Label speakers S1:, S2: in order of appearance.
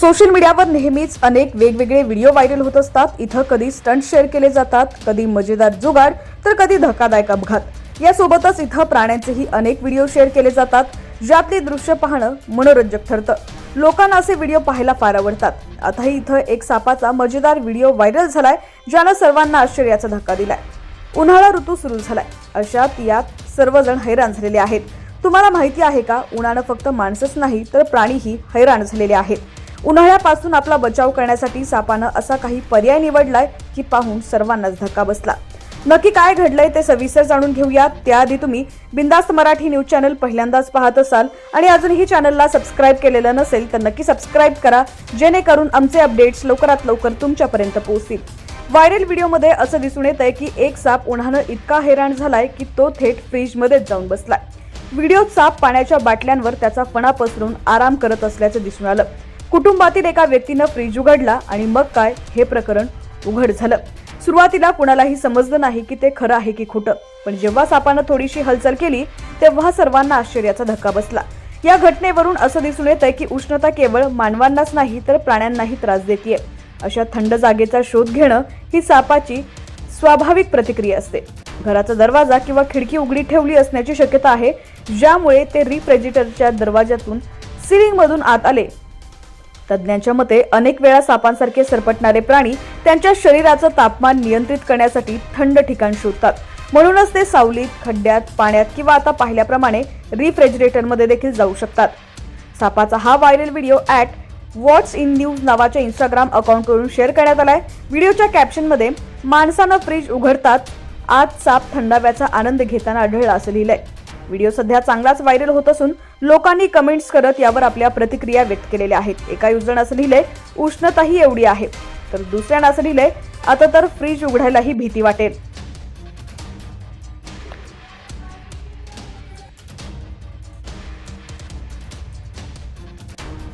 S1: Social मीडियावर नेहमीच अनेक वेगवेगळे व्हिडिओ व्हायरल होत असतात. इथं कधी स्टंट शेअर केले जातात कधी मजेदार जुगाड तर कधी धक्कादायक अपघात. यासोबतच इथं प्राण्यांचेही अनेक व्हिडिओ शेअर केले जातात. ज्यातले दृश्य पाहणं मनोरंजक ठरतं. लोकांना असे व्हिडिओ पाहायला फार आवडतात. आताही इथं एक सापाचा मजेदार व्हिडिओ व्हायरल झालाय ज्यानं सर्वांना आश्चर्याचा धक्का दिलाय. उन्हाळा ऋतू सुरू झालाय. अशात यात सर्वजण हैराण झालेले आहेत. तुम्हाला माहिती आहे का उन्हानं फक्त माणसंच नाही तर प्राणीही हैराण झालेले आहेत. उन्हाळ्यापासून आपला बचाव करण्यासाठी सापानं असा काही पर्याय निवडलाय की पाहून सर्वांनाच धक्का बसला. नक्की काय घडलंय ते सविस्तर जाणून घेऊयात. त्याआधी तुम्ही बिंदास्त मराठी न्यूज चॅनल पहिल्यांदाच पाहत असाल आणि अजूनही चॅनलला सबस्क्राईब केलेलं नसेल तर नक्की सबस्क्राईब करा जेणेकरून आमचे अपडेट्स लवकरात लवकर तुमच्यापर्यंत पोहोचतील. व्हायरल व्हिडिओमध्ये असं दिसून येत आहे की एक साप उन्हानं इतका हैराण झालाय की तो थेट फ्रीजमध्येच जाऊन बसलाय. व्हिडिओत साप पाण्याच्या बाटल्यांवर त्याचा फणा पसरून आराम करत असल्याचं दिसून आलं. कुटुंबातील एका व्यक्तीनं फ्रीज उघडला आणि मग काय? हे प्रकरण उघड झालं. सुरुवातीला कुणालाही समजलं नाही की ते खरं आहे की खोटं. पण जेव्हा सापानं थोडीशी हालचाल केली तेव्हा सर्वांना आश्चर्याचा धक्का बसला. या घटनेवरून असं दिसून येतं आहे की उष्णता केवळ मानवांनाच नाही तर प्राण्यांनाही त्रास देते अशा थंड जागेचा शोध घेणं ही सापाची स्वाभाविक प्रतिक्रिया असते. घराचा दरवाजा किंवा खिडकी उघडी ठेवली असण्याची शक्यता आहे ज्यामुळे ते रिफ्रेजिरेटरच्या दरवाजातून सिलिंगमधून आत आले. तज्ज्ञांच्या मते अनेक वेळा सापांसारखे सरपटणारे प्राणी त्यांच्या शरीराचं तापमान नियंत्रित करण्यासाठी थंड ठिकाण शोधतात. म्हणूनच ते सावलीत खड्ड्यात पाण्यात किंवा आता पाहिल्याप्रमाणे रिफ्रिजरेटरमध्ये देखील जाऊ शकतात. सापाचा हा viral video at whats in news नावाच्या इंस्टाग्राम अकाउंटकडून शेअर करण्यात आलाय. व्हिडिओच्या कॅप्शनमध्ये माणसानं फ्रीज उघडतात आज साप थंडाव्याचा आनंद घेताना आढळला असं लिहिलंय. व्हिडिओ सध्या चांगलाच व्हायरल होत असून लोकांनी कमेंट्स करत यावर आपल्या प्रतिक्रिया व्यक्त केलेल्या आहेत. एका युजरनं असं लिहिलंय उष्णताही एवढी आहे. तर दुसऱ्यानं असं लिहिलंय आता तर फ्रीज उघडायलाही भीती वाटेल.